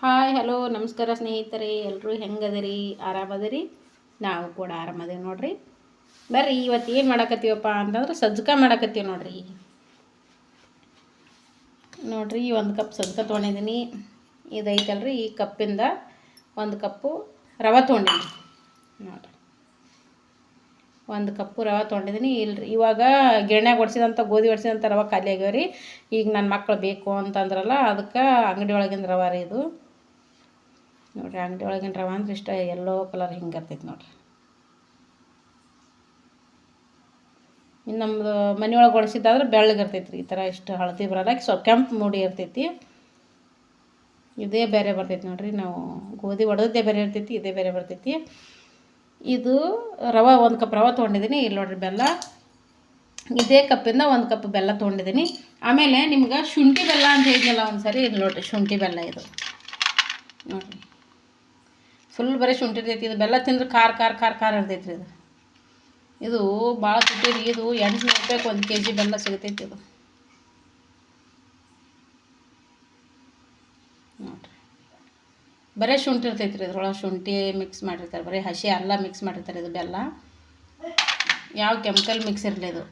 Hi, hello, ನಮಸ್ಕಾರ ಸ್ನೇಹಿತರೆ. ಎಲ್ಲರೂ ಹೆಂಗದಿರಿ? ಆರಾಮದಿರಿ? ನಾವು ಕೂಡ ಆರಾಮದೇವಿ ನೋಡ್ರಿ. ಬರ್ರಿ, ಇವತ್ತು ಏನು ಮಾಡಕತ್ತೀವಪ್ಪ ಅಂತಂದ್ರೆ ಸಜ್ಜಕ ಮಾಡಕತ್ತೀವಿ ನೋಡ್ರಿ. ನೋಡ್ರಿ, ಒಂದು ಕಪ್ ಸಜ್ಜಕ ತೊಗೊಂಡಿದ್ದೀನಿ. ಇದೈತಲ್ರಿ, ಈ ಕಪ್ಪಿಂದ ಒಂದು ಕಪ್ಪು ರವೆ ತೊಗೊಂಡಿದ್ದೀನಿ ನೋಡ್ರಿ. ಒಂದು ಕಪ್ಪು ರವೆ ತೊಗೊಂಡಿದ್ದೀನಿ. ಇಲ್ರಿ, ಇವಾಗ ಗಿರಣ್ಯಾಗ ಒಡ್ಸಿದಂಥ ಗೋಧಿ ಒಡ್ಸಿದಂಥ ರವೆ ಖಾಲಿ ಆಗ್ಯಾವ ರೀ ಈಗ ನನ್ನ ಮಕ್ಳು ಬೇಕು ಅಂತಂದ್ರಲ್ಲ, ಅದಕ್ಕೆ ಅಂಗಡಿ ಒಳಗಿನ ರವೆ ರೀ ಇದು. ನೋಡ್ರಿ ಅಂಗಡಿ ಒಳಗಿನ ರವೆ ಅಂದ್ರೆ ಇಷ್ಟ, ಎಲ್ಲೋ ಕಲರ್ ಹಿಂಗೆ ಇರ್ತೈತೆ ನೋಡ್ರಿ. ಇನ್ನು ನಮ್ಮದು ಮನೆಯೊಳಗೆ ಒಣಸಿದ್ದಾದ್ರೆ ಬೆಳ್ಳಗೆ ಇರ್ತೈತಿ ರೀ ಈ ಥರ ಇಷ್ಟು ಹಳದಿ ಬರಲ್ಲ ಸ್ವಲ್ಪ ಕೆಂಪು ಮೂಡಿ ಇರ್ತೈತಿ. ಇದೇ ಬೇರೆ ಬರ್ತೈತಿ ನೋಡಿರಿ, ನಾವು ಗೋಧಿ ಒಡೆದೇ ಬೇರೆ ಇರ್ತೈತಿ, ಇದೇ ಬೇರೆ ಬರ್ತೈತಿ. ಇದು ರವೆ ಒಂದು ಕಪ್ ರವೆ ತೊಗೊಂಡಿದ್ದೀನಿ ಇಲ್ಲಿ ನೋಡ್ರಿ ಬೆಲ್ಲ. ಇದೇ ಕಪ್ಪಿಂದ ಒಂದು ಕಪ್ ಬೆಲ್ಲ ತೊಗೊಂಡಿದ್ದೀನಿ ಆಮೇಲೆ ನಿಮ್ಗೆ ಶುಂಠಿ ಬೆಲ್ಲ ಅಂತ ಹೇಳಿದ್ನಲ್ಲ ಒಂದು ಸರಿ ಇಲ್ಲಿ ನೋಡ್ರಿ ಶುಂಠಿ ಬೆಲ್ಲ ಇದು. ನೋಡಿರಿ. ಫುಲ್ ಬರೀ ಶುಂಠಿ ಇರ್ತೈತಿ, ಇದು ಬೆಲ್ಲ ತಿಂದ್ರೆ ಖಾರ ಖಾರ ಖಾರ ಖಾರ ಇರ್ತೈತಿ ಇದು. ಇದು ಭಾಳ ರೀ ಇದು ಎಂಟುನೂರು ರೂಪಾಯಿಗೆ ಒಂದು ಕೆ ಜಿ ಬೆಲ್ಲ ಸಿಗ್ತೈತಿ ಇದು. ನೋಡಿರಿ. ಬರೀ ಶುಂಠಿ ಇರ್ತೈತಿ ರೀ ಇದ್ರೊಳಗೆ, ಶುಂಠಿ ಮಿಕ್ಸ್ ಮಾಡಿರ್ತಾರೆ, ಬರೀ ಹಸಿ ಅಲ್ಲ ಮಿಕ್ಸ್ ಮಾಡಿರ್ತಾರೆ ಇದು ಬೆಲ್ಲ. ಯಾವ ಕೆಮಿಕಲ್ ಮಿಕ್ಸ್ ಇರಲಿ ಇದು.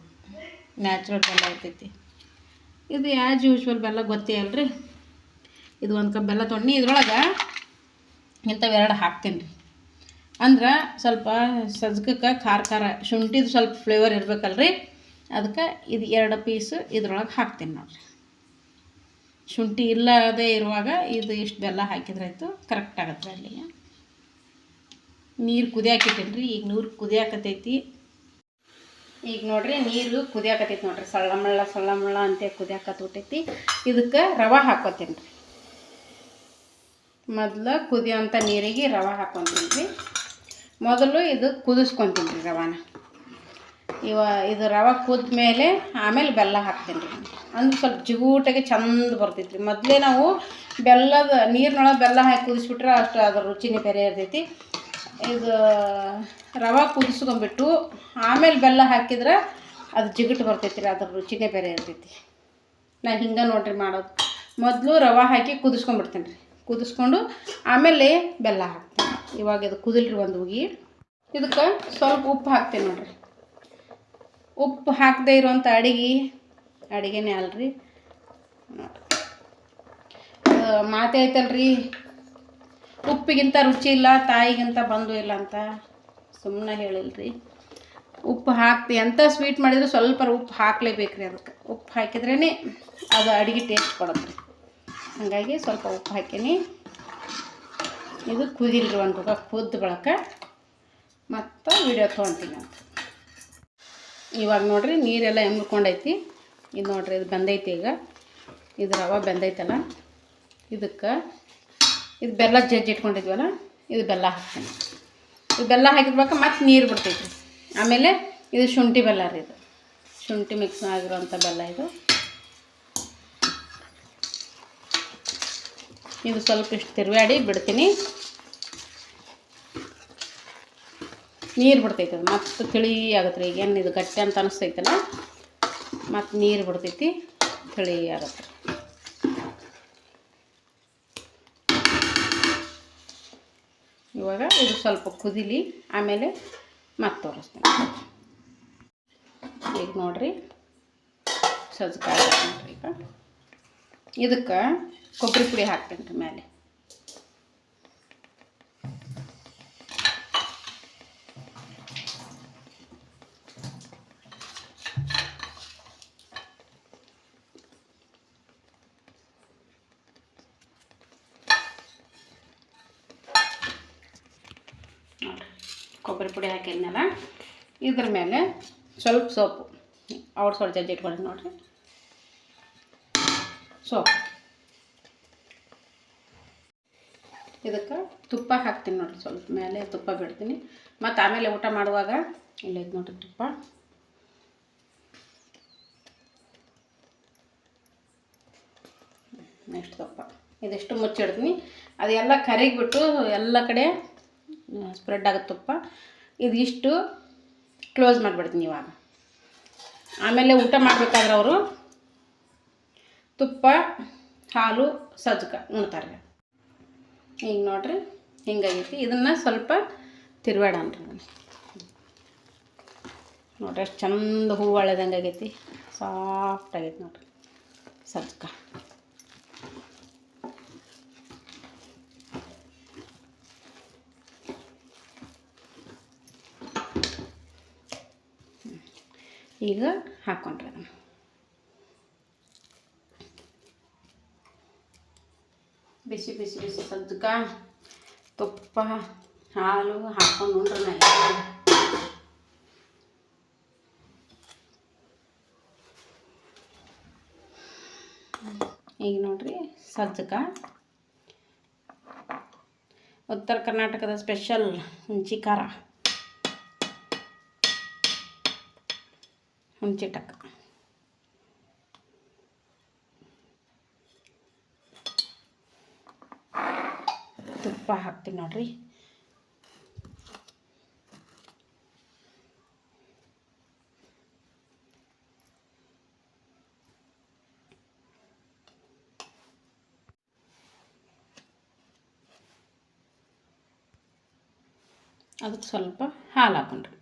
ನ್ಯಾಚುರಲ್ ಬೆಲ್ಲ ಇರ್ತೈತಿ. ಇದು ಆ್ಯಸ್ ಯೂಶ್ವಲ್ ಬೆಲ್ಲ ಗೊತ್ತೇ ಅಲ್ರಿ? ಇದು ಒಂದು ಕಪ್ ಬೆಲ್ಲ ತೊಗೊಂಡು ಇದ್ರೊಳಗೆ ಇಂಥವೆರಡು ಹಾಕ್ತೀನಿ ರೀ ಅಂದ್ರೆ ಸ್ವಲ್ಪ ಸಜ್ಕಕ್ಕೆ ಖಾರ ಖಾರ ಶುಂಠಿದು ಸ್ವಲ್ಪ ಫ್ಲೇವರ್ ಇರಬೇಕಲ್ರಿ. ಅದಕ್ಕೆ ಇದು ಎರಡು ಪೀಸು ಇದ್ರೊಳಗೆ ಹಾಕ್ತೀನಿ ನೋಡಿರಿ. ಶುಂಠಿ ಇಲ್ಲದೇ ಇರುವಾಗ ಇದು ಇಷ್ಟು ಬೆಲ್ಲ ಹಾಕಿದ್ರಾಯ್ತು ಕರೆಕ್ಟ್ ಆಗತ್ತೆ ಅಲ್ಲಿ ನೀರು ಕುದಿಯಾಕಿಟ್ಟೇನಿ ರೀ ಈಗ ನೀರು ಕುದಿಯಾಕತೈತಿ. ಈಗ ನೋಡ್ರಿ ನೀರು ಕುದಿಯಾಕತೈತಿ ನೋಡ್ರಿ ಸಳ್ಳಮಳ್ಳ ಸಳ್ಳಮಳ್ಳ ಸಳ್ಳ ಮಳ್ಳ ಅಂತ ಕುದಿಯಾಕತ್ಬಿಟ್ಟೈತಿ ಇದಕ್ಕೆ ರವೆ ಹಾಕೋತೀನಿ ರೀ ಮೊದಲು ಕುದಿಯೋಂಥ ನೀರಿಗೆ ರವೆ ಹಾಕ್ಕೊತೀನಿ ರೀ ಮೊದಲು ಇದು ಕುದಿಸ್ಕೊತೀನಿ ರೀ ರವಾನ. ಇವ ಇದು ರವೆ ಕುದ್ದ ಮೇಲೆ ಆಮೇಲೆ ಬೆಲ್ಲ ಹಾಕ್ತೀನಿ ರೀ ಅಂದ್ರೆ ಸ್ವಲ್ಪ ಜಿಗೂಟಾಗಿ ಚಂದ ಬರ್ತೈತ್ರಿ. ಮೊದಲೇ ನಾವು ಬೆಲ್ಲದ, ನೀರಿನೊಳಗೆ ಬೆಲ್ಲ ಹಾಕಿ ಕುದಿಸ್ಬಿಟ್ರೆ ಅಷ್ಟು ಅದ್ರ ರುಚಿನೇ ಬೇರೆ ಇರ್ತೈತಿ. ಇದು ರವೆ ಕುದಿಸ್ಕೊಂಬಿಟ್ಟು ಆಮೇಲೆ ಬೆಲ್ಲ ಹಾಕಿದ್ರೆ ಅದು ಜಿಗುಟು ಬರ್ತೈತಿ ರೀ ಅದ್ರ ರುಚಿನೇ ಬೇರೆ ಇರ್ತೈತಿ. ನಾ ಹಿಂಗೆ ನೋಡ್ರಿ ಮಾಡೋದು. ಮೊದಲು ರವೆ ಹಾಕಿ ಕುದಿಸ್ಕೊಂಡ್ಬಿಡ್ತೀನಿ ರೀ ಕುದಿಸ್ಕೊಂಡು ಆಮೇಲೆ ಬೆಲ್ಲ ಹಾಕ್ತೀನಿ. ಇವಾಗ ಇದು ಕುದಿಲ್ರಿ ಒಂದು ಉಗಿ ಇದಕ್ಕೆ ಸ್ವಲ್ಪ ಉಪ್ಪು ಹಾಕ್ತೀನಿ ನೋಡ್ರಿ. ಉಪ್ಪು ಹಾಕದೇ ಇರೋವಂಥ ಅಡಿಗೆ, ಅಡಿಗೆನೇ ಅಲ್ರಿ. ಮಾತೇ ಐತಲ್ರಿ. ಉಪ್ಪಿಗಿಂತ ರುಚಿ ಇಲ್ಲ, ತಾಯಿಗಿಂತ ಬಂದು ಇಲ್ಲ ಅಂತ ಸುಮ್ಮನೆ ಹೇಳಿಲ್ರಿ. ಉಪ್ಪು ಹಾಕ್ತಿ ಎಂಥ ಸ್ವೀಟ್ ಮಾಡಿದ್ರು ಸ್ವಲ್ಪ ಉಪ್ಪು ಹಾಕಲೇಬೇಕ್ರಿ ಅದಕ್ಕೆ. ಉಪ್ಪು ಹಾಕಿದ್ರೇ ಅದು ಅಡುಗೆ ಟೇಸ್ಟ್ ಕೊಡುತ್ತೆ. ಹಾಗಾಗಿ ಸ್ವಲ್ಪ ಉಪ್ಪು ಹಾಕೀನಿ. ಇದು ಕುದಿಲ್ರಿ ಒಂದು ಕುದ್ದ ಬಳಕ. ಮತ್ತು ವಿಡಿಯೋ ತೊಗೊತೀನಿ ಅಂತ. ಇವಾಗ ನೋಡಿರಿ ನೀರೆಲ್ಲ ಎಂಬ್ಕೊಂಡೈತಿ ಇದು ನೋಡಿರಿ ಇದು ಬೆಂದೈತಿ ಈಗ. ಇದು ರವೆ ಬೆಂದೈತಲ್ಲ. ಇದಕ್ಕೆ ಇದು ಬೆಲ್ಲ ಜಜ್ಜಿ ಇಟ್ಕೊಂಡಿದ್ವಲ್ಲ, ಇದು ಬೆಲ್ಲ ಹಾಕ್ತೀನಿ. ಇದು ಬೆಲ್ಲ ಹಾಕಿದ್ಬೇಕ ಮತ್ತು ನೀರು ಬಿಡ್ತೈತಿ ಆಮೇಲೆ ಇದು ಶುಂಠಿ ಬೆಲ್ಲ ರೀ ಇದು. ಶುಂಠಿ ಮಿಕ್ಸ್ ಆಗಿರೋಂಥ ಬೆಲ್ಲ ಇದು. ಇದು ಸ್ವಲ್ಪ ಇಷ್ಟು ತಿರುವಾಡಿ ಬಿಡ್ತೀನಿ. ನೀರು ಬಿಡ್ತೈತೆ ಮತ್ತು ತಿಳಿ ಆಗುತ್ತೆ ರೀ. ಈಗೇನು ಇದು ಗಟ್ಟಿ ಅಂತ ಅನಿಸ್ತೈತಲ್ಲ ಮತ್ತು ನೀರು ಬಿಡ್ತೈತಿ, ತಿಳಿ ಆಗತ್ತೆ ಇವಾಗ ಇದು ಸ್ವಲ್ಪ ಕುದಿಲಿ, ಆಮೇಲೆ ಮತ್ತೆ ತೋರಿಸ್ತೀನಿ. ಈಗ ನೋಡಿರಿ ಸಜ್ಜಕಾಯಿ ಈಗ. ಇದಕ್ಕೆ ಕೊಬ್ಬರಿ ಪುಡಿ ಹಾಕ್ತೀನಿ ರೀ ಮೇಲೆ ಕೊಬ್ಬರಿ ಪುಡಿ ಹಾಕಿದ್ನಲ್ಲ, ಇದ್ರ ಮೇಲೆ ಸ್ವಲ್ಪ ಸೋಪು. ಅವ್ರ ಸ್ವಲ್ಪ ಜಜ್ಜಿ ಇಟ್ಕೊಳ್ಳಿ ನೋಡಿರಿ. ಸೋಪು. ಇದಕ್ಕೆ ತುಪ್ಪ ಹಾಕ್ತೀನಿ ನೋಡಿರಿ ಸ್ವಲ್ಪ ಮೇಲೆ, ತುಪ್ಪ ಬಿಡ್ತೀನಿ. ಮತ್ತು ಆಮೇಲೆ ಊಟ ಮಾಡುವಾಗ ಇಲ್ಲೈತೆ ನೋಡಿರಿ ತುಪ್ಪ. ನೆಕ್ಸ್ಟ್ ತುಪ್ಪ. ಇದಿಷ್ಟು ಮುಚ್ಚಿಡ್ತೀನಿ. ಅದೆಲ್ಲ ಕರಿಗಿಬಿಟ್ಟು ಎಲ್ಲ ಕಡೆ ಸ್ಪ್ರೆಡ್ ಆಗುತ್ತೆ ತುಪ್ಪ. ಇದಿಷ್ಟು ಕ್ಲೋಸ್ ಮಾಡಿಬಿಡ್ತೀನಿ ಇವಾಗ. ಆಮೇಲೆ ಊಟ ಮಾಡಬೇಕಾದ್ರೆ ಅವರು ತುಪ್ಪ, ಹಾಲು ಸಜ್ಜಕ ಉಣ್ತಾರೆ. ಈಗ ನೋಡ್ರಿ ಹಿಂಗಾಗೈತಿ ಇದನ್ನು ಸ್ವಲ್ಪ ತಿರ್ಬೇಡನ್ರಿ ನೋಡ್ರಿ ಅಷ್ಟು ಚಂದ ಹೂ ಒಳ್ಳೆದಂಗೆ ಆಗೈತಿ. ಸಾಫ್ಟ್ ಆಗೈತಿ ನೋಡ್ರಿ. ಸಜ್ಕ. ಈಗ ಹಾಕ್ಕೊಂಡ್ರಿ ಅದನ್ನು. ಬಿಸಿ ಬಿಸಿ ಬಿಸಿ ಸಜ್ಜಕ ತುಪ್ಪ, ಹಾಲು ಹಾಕೊಂಡು ಉಂಡ್ರೆ ಈಗ ನೋಡ್ರಿ ಸಜ್ಜಕ ಉತ್ತರ ಕರ್ನಾಟಕದ ಸ್ಪೆಷಲ್ ಹುಂಚಿ ಖಾರ. ಹುಂಚಿ ತುಪ್ಪ ಹಾಕ್ತೀನಿ ನೋಡ್ರಿ. ಅದಕ್ಕೆ ಸ್ವಲ್ಪ ಹಾಲು ಹಾಕೊಂಡ್ರಿ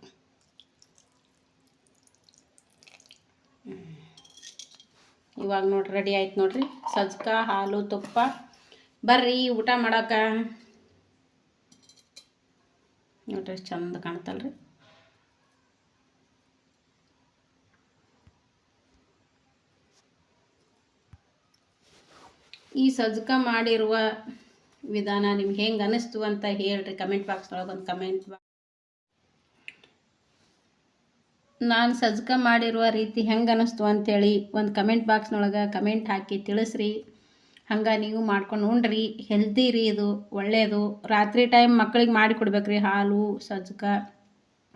ಇವಾಗ ನೋಡ್ರಿ, ರೆಡಿ ಆಯ್ತು ನೋಡ್ರಿ. ಸಜ್ಕ, ಹಾಲು, ತುಪ್ಪ. ಬರ್ರಿ, ಊಟ ಮಾಡಾಕ ನೋಡ್ರಿ ಎಷ್ಟು ಚಂದ ಕಾಣ್ತಲ್ಲ ರೀ ಈ ಸಜ್ಕ ಮಾಡಿರುವ ವಿಧಾನ ನಿಮ್ಗೆ ಹೆಂಗೆ ಅನಿಸ್ತು ಅಂತ ಹೇಳ್ರಿ ಕಮೆಂಟ್ ಬಾಕ್ಸ್ನೊಳಗೆ ಒಂದು ಕಮೆಂಟ್ ನಾನು ಸಜ್ಕ ಮಾಡಿರುವ ರೀತಿ ಹೆಂಗೆ ಅನ್ನಿಸ್ತು ಅಂತೇಳಿ ಒಂದು ಕಮೆಂಟ್ ಬಾಕ್ಸ್ನೊಳಗೆ ಕಮೆಂಟ್ ಹಾಕಿ ತಿಳಿಸ್ರಿ. ಹಂಗೆ ನೀವು ಮಾಡ್ಕೊಂಡು ಉಣ್ರಿ ಹೆಲ್ದಿ ರೀ ಇದು ಒಳ್ಳೆಯದು ರಾತ್ರಿ ಟೈಮ್ ಮಕ್ಕಳಿಗೆ ಮಾಡಿ ಕೊಡ್ಬೇಕ್ರಿ, ಹಾಲು, ಸಜ್ಕ,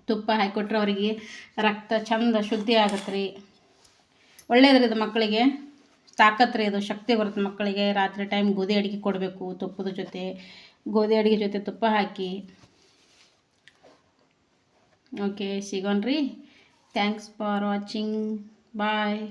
ತುಪ್ಪ ಹಾಕಿಕೊಟ್ರೆ ಅವರಿಗೆ ರಕ್ತ ಚಂದ ಶುದ್ಧಿ ಆಗತ್ತೆ ರೀ ಒಳ್ಳೇದ್ರಿ ಇದು ಮಕ್ಕಳಿಗೆ ತಾಕತ್ರಿ ಇದು, ಶಕ್ತಿ ಬರುತ್ತೆ ಮಕ್ಕಳಿಗೆ ರಾತ್ರಿ ಟೈಮ್ ಗೋಧಿ ಅಡುಗೆ ಕೊಡಬೇಕು, ತುಪ್ಪದ ಜೊತೆ. ಗೋಧಿ ಅಡುಗೆ ಜೊತೆ ತುಪ್ಪ ಹಾಕಿ. Okay ಸಿಗೋಣ್ರಿ. Thanks for watching bye